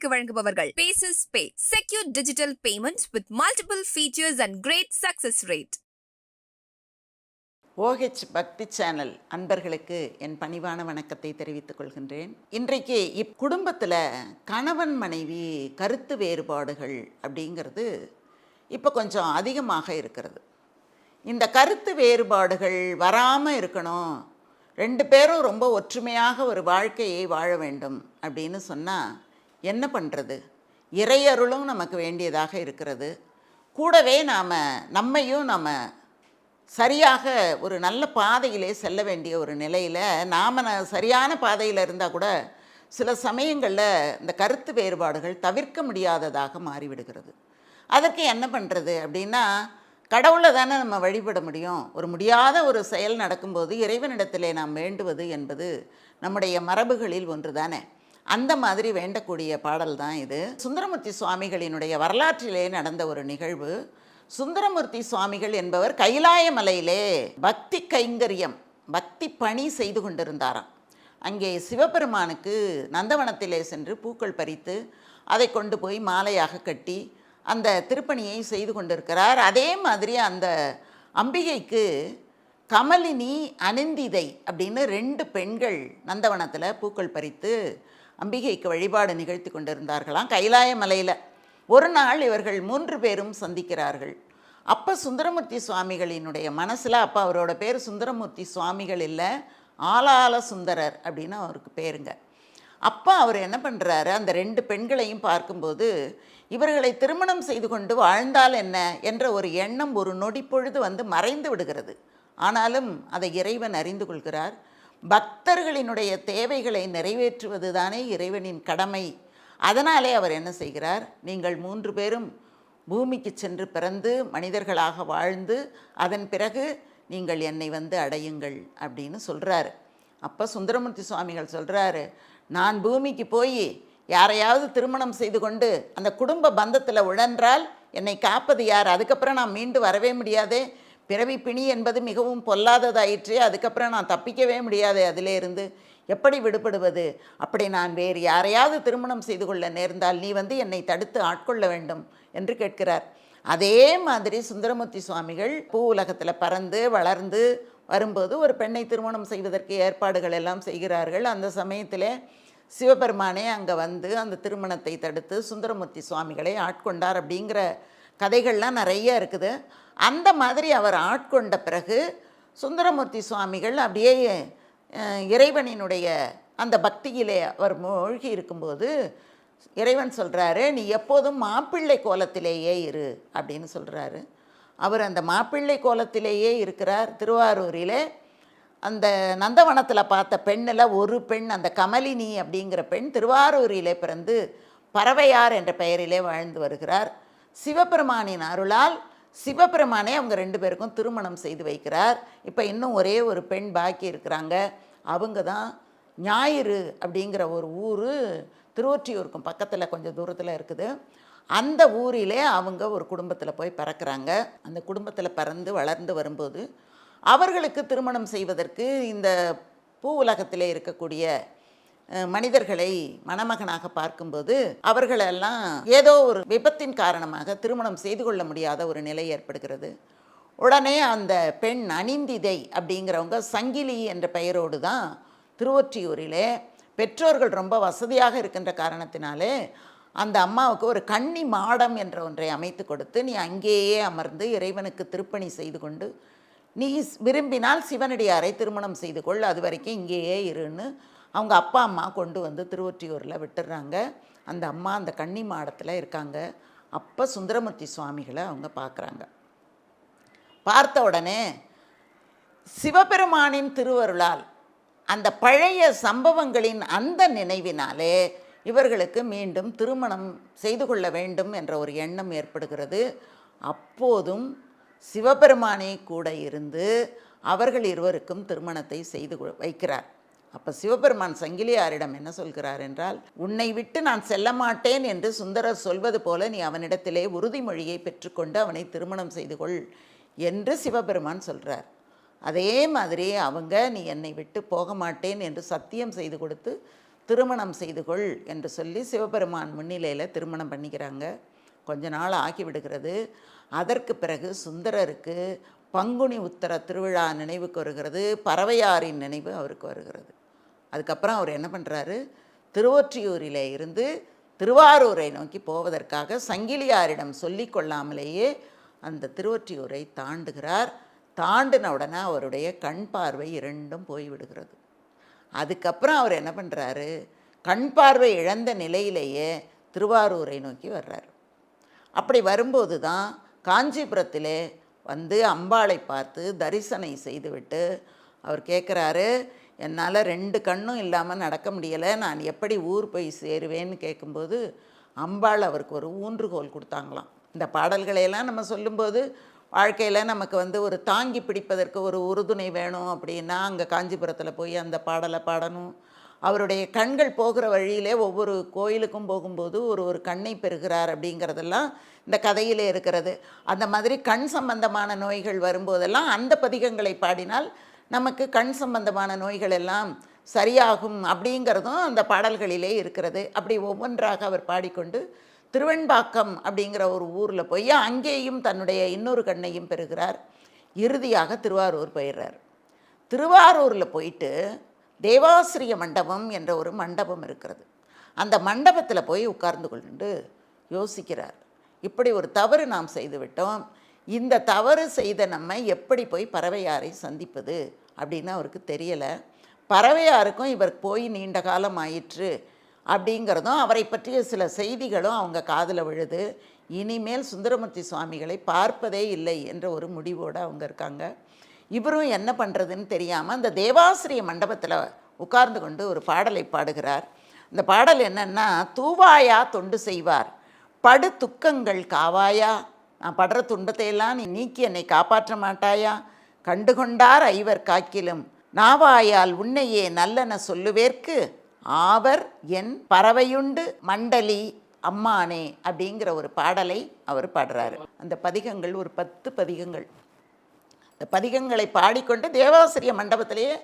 உங்களுக்கு வழங்குபவர்கள். Bases pay secure digital payment with multiple features and great success rate OH பக்தி channel அன்பர்களுக்கு என் பணிவான வணக்கத்தை தெரிவித்துக் கொள்கின்றேன். இன்றைக்கு இக்குடும்பத்தில் கணவன் மனைவி கருத்து வேறுபாடுகள் அப்படிங்கிறது இப்போ கொஞ்சம் அதிகமாக இருக்கிறது. இந்த கருத்து வேறுபாடுகள் வராமல் இருக்கணும். ரெண்டு பேரும் ரொம்ப ஒற்றுமையாக ஒரு வாழ்க்கையை வாழ வேண்டும் அப்படின்னு சொன்னால் என்ன பண்ணுறது இறையருளும் நமக்கு வேண்டியதாக இருக்கிறது. கூடவே நாம் நம்மையும் நாம் சரியாக ஒரு நல்ல பாதையிலே செல்ல வேண்டிய ஒரு நிலையில் நாம் சரியான பாதையில் இருந்தால் கூட சில சமயங்களில் இந்த கருத்து வேறுபாடுகள் தவிர்க்க முடியாததாக மாறிவிடுகிறது. அதற்கு என்ன பண்ணுறது அப்படின்னா கடவுளை தானே நம்ம வழிபட முடியும். ஒரு முடியாத ஒரு செயல் நடக்கும்போது இறைவனிடத்திலே நாம் வேண்டுவது என்பது நம்முடைய மரபுகளில் ஒன்று தானே அந்த மாதிரி வேண்டக்கூடிய பாடல் தான் இது. சுந்தரமூர்த்தி சுவாமிகளினுடைய வரலாற்றிலே நடந்த ஒரு நிகழ்வு. சுந்தரமூர்த்தி சுவாமிகள் என்பவர் கைலாய மலையிலே பக்தி கைங்கரியம் பக்தி பணி செய்து கொண்டிருந்தாராம். அங்கே சிவபெருமானுக்கு நந்தவனத்திலே சென்று பூக்கள் பறித்து அதை கொண்டு போய் மாலையாக கட்டி அந்த திருப்பணியை செய்து கொண்டிருக்கிறார். அதே மாதிரி அந்த அம்பிகைக்கு கமலினி அனந்திதை அப்படின்னு ரெண்டு பெண்கள் நந்தவனத்தில் பூக்கள் பறித்து அம்பிகைக்கு வழிபாடு நிகழ்த்தி கொண்டிருந்தார்களாம். கைலாய மலையில் ஒரு நாள் இவர்கள் மூன்று பேரும் சந்திக்கிறார்கள். அப்போ சுந்தரமூர்த்தி சுவாமிகளினுடைய மனசில் அப்போ அவரோட பேர் சுந்தரமூர்த்தி சுவாமிகள் இல்லை ஆலால சுந்தரர் அப்படின்னு அவருக்கு பேருங்க. அப்போ அவர் என்ன பண்ணுறாரு அந்த ரெண்டு பெண்களையும் பார்க்கும்போது இவர்களை திருமணம் செய்து கொண்டு வாழ்ந்தால் என்ன என்ற ஒரு எண்ணம் ஒரு நொடி பொழுது வந்து மறைந்து விடுகிறது. ஆனாலும் அதை இறைவன் அறிந்து கொள்கிறார். பக்தர்களினுடைய தேவைகளை நிறைவேற்றுவது தானே இறைவனின் கடமை. அதனாலே அவர் என்ன செய்கிறார்? நீங்கள் மூன்று பேரும் பூமிக்கு சென்று பிறந்து மனிதர்களாக வாழ்ந்து அதன் பிறகு நீங்கள் என்னை வந்து அடையுங்கள் அப்படின்னு சொல்கிறாரு அப்போ சுந்தரமூர்த்தி சுவாமிகள் சொல்கிறாரு நான் பூமிக்கு போய் யாரையாவது திருமணம் செய்து கொண்டு அந்த குடும்ப பந்தத்தில் உழன்றால் என்னை காப்பது யார்? அதுக்கப்புறம் நான் மீண்டு வரவே முடியாதே. பிறவி பிணி என்பது மிகவும் பொல்லாததாயிற்று. அதுக்கப்புறம் நான் தப்பிக்கவே முடியாது அதிலேருந்து எப்படி விடுபடுவது? அப்படி நான் வேறு யாரையாவது திருமணம் செய்து கொள்ள நேர்ந்தால் நீ வந்து என்னை தடுத்து ஆட்கொள்ள வேண்டும் என்று கேட்கிறார். அதே மாதிரி சுந்தரமூர்த்தி சுவாமிகள் பூ உலகத்தில் பறந்து வளர்ந்து வரும்போது ஒரு பெண்ணை திருமணம் செய்வதற்கு ஏற்பாடுகள் எல்லாம் செய்கிறார்கள். அந்த சமயத்தில் சிவபெருமானே அங்கே வந்து அந்த திருமணத்தை தடுத்து சுந்தரமூர்த்தி சுவாமிகளை ஆட்கொண்டார் அப்படிங்கிற கதைகள்லாம் நிறைய இருக்குது. அந்த மாதிரி அவர் ஆட்கொண்ட பிறகு சுந்தரமூர்த்தி சுவாமிகள் அப்படியே இறைவனினுடைய அந்த பக்தியிலே அவர் மூழ்கி இருக்கும்போது இறைவன் சொல்கிறாரு நீ எப்போதும் மாப்பிள்ளை கோலத்திலேயே இரு அப்படின்னு சொல்கிறாரு அவர் அந்த மாப்பிள்ளை கோலத்திலேயே இருக்கிறார். திருவாரூரிலே அந்த நந்தவனத்தில் பார்த்த பெண்ணில் ஒரு பெண் அந்த கமலினி அப்படிங்கிற பெண் திருவாரூரிலே பிறந்து பறவையார் என்ற பெயரிலே வாழ்ந்து வருகிறார். சிவபெருமானின் அருளால் சிவபெருமானே அவங்க ரெண்டு பேருக்கும் திருமணம் செய்து வைக்கிறார். இப்போ இன்னும் ஒரே ஒரு பெண் பாக்கி இருக்கிறாங்க. அவங்க தான் ஞாயிறு அப்படிங்கிற ஒரு ஊர் திருவொற்றியூருக்கும் பக்கத்தில் கொஞ்சம் தூரத்தில் இருக்குது. அந்த ஊரிலே அவங்க ஒரு குடும்பத்தில் போய் பறக்கிறாங்க. அந்த குடும்பத்தில் பறந்து வளர்ந்து வரும்போது அவர்களுக்கு திருமணம் செய்வதற்கு இந்த பூ உலகத்திலே இருக்கக்கூடிய மனிதர்களை மணமகனாக பார்க்கும்போது அவர்களெல்லாம் ஏதோ ஒரு விபத்தின் காரணமாக திருமணம் செய்து கொள்ள முடியாத ஒரு நிலை ஏற்படுகிறது. உடனே அந்த பெண் அனிந்திதை அப்படிங்கிறவங்க சங்கிலி என்ற பெயரோடு தான் திருவொற்றியூரிலே பெற்றோர்கள் ரொம்ப வசதியாக இருக்கின்ற காரணத்தினாலே அந்த அம்மாவுக்கு ஒரு கன்னி மாடம் என்ற ஒன்றை அமைத்து கொடுத்து நீ அங்கேயே அமர்ந்து இறைவனுக்கு திருப்பணி செய்து கொண்டு நீ விரும்பினால் சிவனடியாரை திருமணம் செய்து கொள் அது வரைக்கும் இங்கேயே இருன்னு அவங்க அப்பா அம்மா கொண்டு வந்து திருவொற்றியூரில் விட்டுடுறாங்க அந்த அம்மா அந்த கன்னி மாடத்தில் இருக்காங்க. அப்போ சுந்தரமூர்த்தி சுவாமிகளை அவங்க பார்க்குறாங்க பார்த்த உடனே சிவபெருமானின் திருவருளால் அந்த பழைய சம்பவங்களின் அந்த நினைவினாலே இவர்களுக்கு மீண்டும் திருமணம் செய்து கொள்ள வேண்டும் என்ற ஒரு எண்ணம் ஏற்படுகிறது. அப்போதும் சிவபெருமானே கூட இருந்து அவர்கள் இருவருக்கும் திருமணத்தை செய்து கொ- வைக்கிறார். அப்போ சிவபெருமான் சங்கிலியாரிடம் என்ன சொல்கிறார் என்றால் உன்னை விட்டு நான் செல்ல மாட்டேன் என்று சுந்தரர் சொல்வது போல நீ அவனிடத்திலே உறுதிமொழியை பெற்றுக்கொண்டு அவனை திருமணம் செய்து கொள் என்று சிவபெருமான் சொல்கிறார் அதே மாதிரி அவங்க நீ என்னை விட்டு போக மாட்டேன் என்று சத்தியம் செய்து கொடுத்து திருமணம் செய்து கொள் என்று சொல்லி சிவபெருமான் முன்னிலையில் திருமணம் பண்ணிக்கிறாங்க. கொஞ்ச நாள் ஆகிவிடுகிறது அதற்கு பிறகு சுந்தரருக்கு பங்குனி உத்தர திருவிழா நினைவுக்கு வருகிறது. பறவையாரின் நினைவு அவருக்கு வருகிறது. அதுக்கப்புறம் அவர் என்ன பண்ணுறாரு திருவொற்றியூரில் இருந்து திருவாரூரை நோக்கி போவதற்காக சங்கிலியாரிடம் சொல்லி கொள்ளாமலேயே அந்த திருவொற்றியூரை தாண்டுகிறார். தாண்டின உடனே அவருடைய கண் பார்வை இரண்டும் போய்விடுகிறது. அதுக்கப்புறம் அவர் என்ன பண்ணுறாரு கண் பார்வை இழந்த நிலையிலேயே திருவாரூரை நோக்கி வர்றார். அப்படி வரும்போது தான் காஞ்சிபுரத்திலே வந்து அம்பாளை பார்த்து தரிசனை செய்துவிட்டு அவர் கேட்குறாரு என்னால் ரெண்டு கண்ணும் இல்லாமல் நடக்க முடியலை. நான் எப்படி ஊர் போய் சேருவேன்னு கேட்கும்போது அம்பாள் அவருக்கு ஒரு ஊன்றுகோல் கொடுத்தாங்களாம். இந்த பாடல்களையெல்லாம் நம்ம சொல்லும்போது வாழ்க்கையில் நமக்கு வந்து ஒரு தாங்கி பிடிப்பதற்கு ஒரு உறுதுணை வேணும் அப்படின்னா அங்கே காஞ்சிபுரத்தில் போய் அந்த பாடலை பாடணும். அவருடைய கண்கள் போகிற வழியிலே ஒவ்வொரு கோயிலுக்கும் போகும்போது ஒரு ஒரு கண்ணை பெறுகிறார் அப்படிங்கிறதெல்லாம் இந்த கதையிலே இருக்கிறது. அந்த மாதிரி கண் சம்பந்தமான நோய்கள் வரும்போதெல்லாம் அந்த பதிகங்களை பாடினால் நமக்கு கண் சம்பந்தமான நோய்கள் எல்லாம் சரியாகும் அப்படிங்கிறதும் அந்த பாடல்களிலே இருக்கிறது. அப்படி ஒவ்வொன்றாக அவர் பாடிக்கொண்டு திருவெண்பாக்கம் அப்படிங்கிற ஒரு ஊரில் போய் அங்கேயும் தன்னுடைய இன்னொரு கண்ணையும் பெறுகிறார். இறுதியாக திருவாரூர் போயிடுறார். திருவாரூரில் போயிட்டு தேவாசிரிய மண்டபம் என்ற ஒரு மண்டபம் இருக்கிறது. அந்த மண்டபத்தில் போய் உட்கார்ந்து கொண்டு யோசிக்கிறார். இப்படி ஒரு தவறு நாம் செய்துவிட்டோம். இந்த தவறு செய்த நம்ம எப்படி போய் பறவையாரை சந்திப்பது அப்படின்னு அவருக்கு தெரியலை. பறவையாருக்கும் இவர் போய் நீண்ட காலம் ஆயிற்று அப்படிங்கிறதும் அவரை பற்றிய சில செய்திகளும் அவங்க காதில் விழுது. இனிமேல் சுந்தரமூர்த்தி சுவாமிகளை பார்ப்பதே இல்லை என்ற ஒரு முடிவோடு அவங்க இருக்காங்க. இவரும் என்ன பண்ணுறதுன்னு தெரியாமல் அந்த தேவாசிரிய மண்டபத்தில் உட்கார்ந்து கொண்டு ஒரு பாடலை பாடுகிறார். இந்த பாடல் என்னன்னா தூவாயா தொண்டு செய்வார் படு துக்கங்கள் காவாயா நான் படுற துன்பத்தையெல்லாம் நீ நீக்கி என்னை காப்பாற்ற மாட்டாயா? கண்டுகொண்டார் ஐவர் காக்கிலும். நாவாயால் உன்னையே நல்லன சொல்லுவேற்கு ஆவர் என் பறவையுண்டு மண்டலி அம்மானே அப்படிங்கிற ஒரு பாடலை அவர் பாடுறாரு. அந்த பதிகங்கள் ஒரு பத்து பதிகங்கள். அந்த பதிகங்களை பாடிக்கொண்டு தேவாசிரிய மண்டபத்திலேயே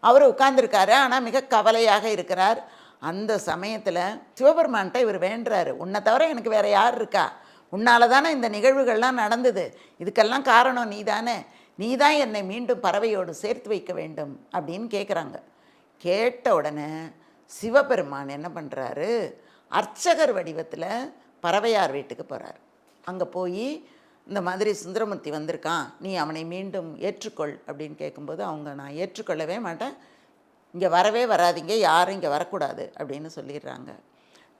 அவர் உட்கார்ந்துருக்காரு. ஆனால் மிக கவலையாக இருக்கிறார். அந்த சமயத்தில் சிவபெருமான்கிட்ட இவர் வேண்டுறாரு. உன்னை தவிர எனக்கு வேறு யார் இருக்கா? உன்னால தானே இந்த நிகழ்வுகள்லாம் நடந்தது. இதுக்கெல்லாம் காரணம் நீ தானே நீ தான் என்னை மீண்டும் பறவையோடு சேர்த்து வைக்க வேண்டும் அப்படின்னு கேட்குறாங்க கேட்ட உடனே சிவபெருமான் என்ன பண்ணுறாரு அர்ச்சகர் வடிவத்தில் பறவையார் வீட்டுக்கு போகிறார் அங்கே போய் இந்த மாதிரி சுந்தரமூர்த்தி வந்திருக்கான். நீ அவனை மீண்டும் ஏற்றுக்கொள் அப்படின்னு கேட்கும்போது அவங்க நான் ஏற்றுக்கொள்ளவே மாட்டேன். இங்கே வரவே வராதீங்க. யாரும் இங்கே வரக்கூடாது. அப்படின்னு சொல்லிடுறாங்க.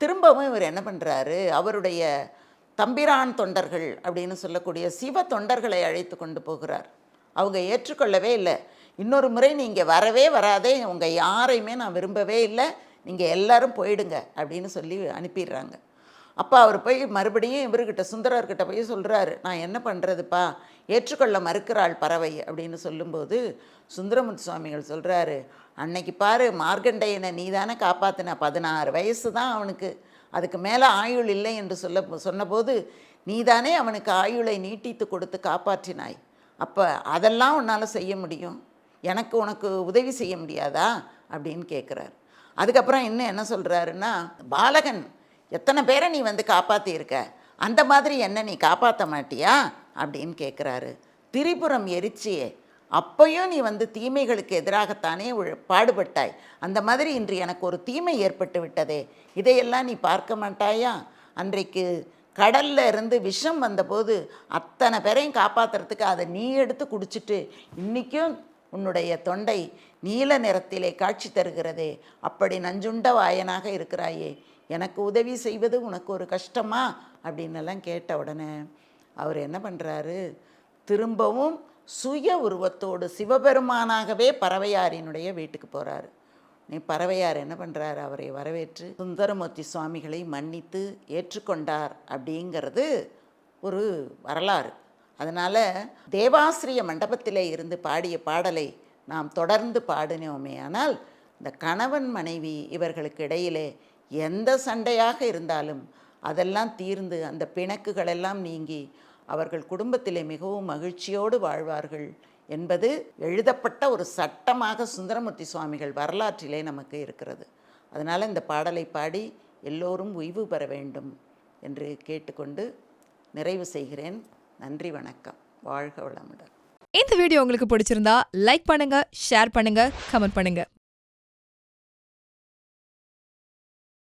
திரும்பவும் இவர் என்ன பண்ணுறாரு அவருடைய தம்பிரான் தொண்டர்கள் அப்படின்னு சொல்லக்கூடிய சிவ தொண்டர்களை அழைத்து கொண்டு போகிறார். அவங்க ஏற்றுக்கொள்ளவே இல்லை. இன்னொரு முறை நீங்கள் வரவே வராதே உங்கள் யாரையுமே நான் விரும்பவே இல்லை நீங்கள் எல்லாரும் போயிடுங்க அப்படின்னு சொல்லி அனுப்பிடுறாங்க. அப்போ அவர் போய் மறுபடியும் இவர்கிட்ட சுந்தரர்கிட்ட போய் சொல்கிறாரு நான் என்ன பண்ணுறதுப்பா ஏற்றுக்கொள்ள மறுக்கிறாள் பறவை அப்படின்னு சொல்லும்போது சுந்தரமுத்து சுவாமிகள் சொல்கிறாரு அன்னைக்கு பாரு மார்க்கண்டையனை நீ தானே காப்பாற்றின பதினாறு வயசு தான் அவனுக்கு. அதுக்கு மேலே ஆயுள் இல்லை என்று சொல்ல சொன்னபோது நீதானே அவனுக்கு ஆயுளை நீட்டித்து கொடுத்து காப்பாற்றினாய். அப்போ அதெல்லாம் உன்னால் செய்ய முடியும். எனக்கு உனக்கு உதவி செய்ய முடியாதா? அப்படின்னு கேட்குறாரு அதுக்கப்புறம் இன்னும் என்ன சொல்கிறாருன்னா பாலகன் எத்தனை பேரை நீ வந்து காப்பாற்றியிருக்க அந்த மாதிரி என்ன நீ காப்பாற்ற மாட்டியா? அப்படின்னு கேட்குறாரு திரிபுரம் எரிச்சியே அப்பையும் நீ வந்து தீமைகளுக்கு எதிராகத்தானே பாடுபட்டாய். அந்த மாதிரி இன்று எனக்கு ஒரு தீமை ஏற்பட்டு விட்டதே. இதையெல்லாம் நீ பார்க்க மாட்டாயா? அன்றைக்கு கடல்ல இருந்து விஷம் வந்தபோது அத்தனை பேரையும் காப்பாத்துறதுக்கு அதை நீ எடுத்து குடிச்சிட்டு இன்றைக்கும் உன்னுடைய தொண்டை நீல நிறத்திலே காட்சி தருகிறதே. அப்படி நஞ்சுண்ட வாயனாக இருக்கிறாயே. எனக்கு உதவி செய்வது உனக்கு ஒரு கஷ்டமா? அப்படின்னு எல்லாம் கேட்ட உடனே அவர் என்ன பண்ணுறாரு திரும்பவும் சுய உருவத்தோடு சிவபெருமானாகவே பறவையாரினுடைய வீட்டுக்கு போகிறாரு நீ பறவையார் என்ன பண்ணுறாரு அவரை வரவேற்று சுந்தரமூர்த்தி சுவாமிகளை மன்னித்து ஏற்றுக்கொண்டார் அப்படிங்கிறது ஒரு வரலாறு. அதனால் தேவாசிரிய மண்டபத்திலே இருந்து பாடிய பாடலை நாம் தொடர்ந்து பாடினோமே ஆனால் இந்த கணவன் மனைவி இவர்களுக்கு இடையிலே எந்த சண்டையாக இருந்தாலும் அதெல்லாம் தீர்ந்து அந்த பிணக்குகளெல்லாம் நீங்கி அவர்கள் குடும்பத்திலே மிகவும் மகிழ்ச்சியோடு வாழ்வார்கள் என்பது எழுதப்பட்ட ஒரு சட்டமாக சுந்தரமூர்த்தி சுவாமிகள் வரலாற்றிலே நமக்கு இருக்கிறது. அதனால் இந்த பாடலை பாடி எல்லோரும் ஓய்வு பெற வேண்டும் என்று கேட்டுக்கொண்டு நிறைவு செய்கிறேன். நன்றி வணக்கம். வாழ்க வளமுடன். இந்த வீடியோ உங்களுக்கு பிடிச்சிருந்தா லைக் பண்ணுங்க ஷேர் பண்ணுங்க கமெண்ட் பண்ணுங்க.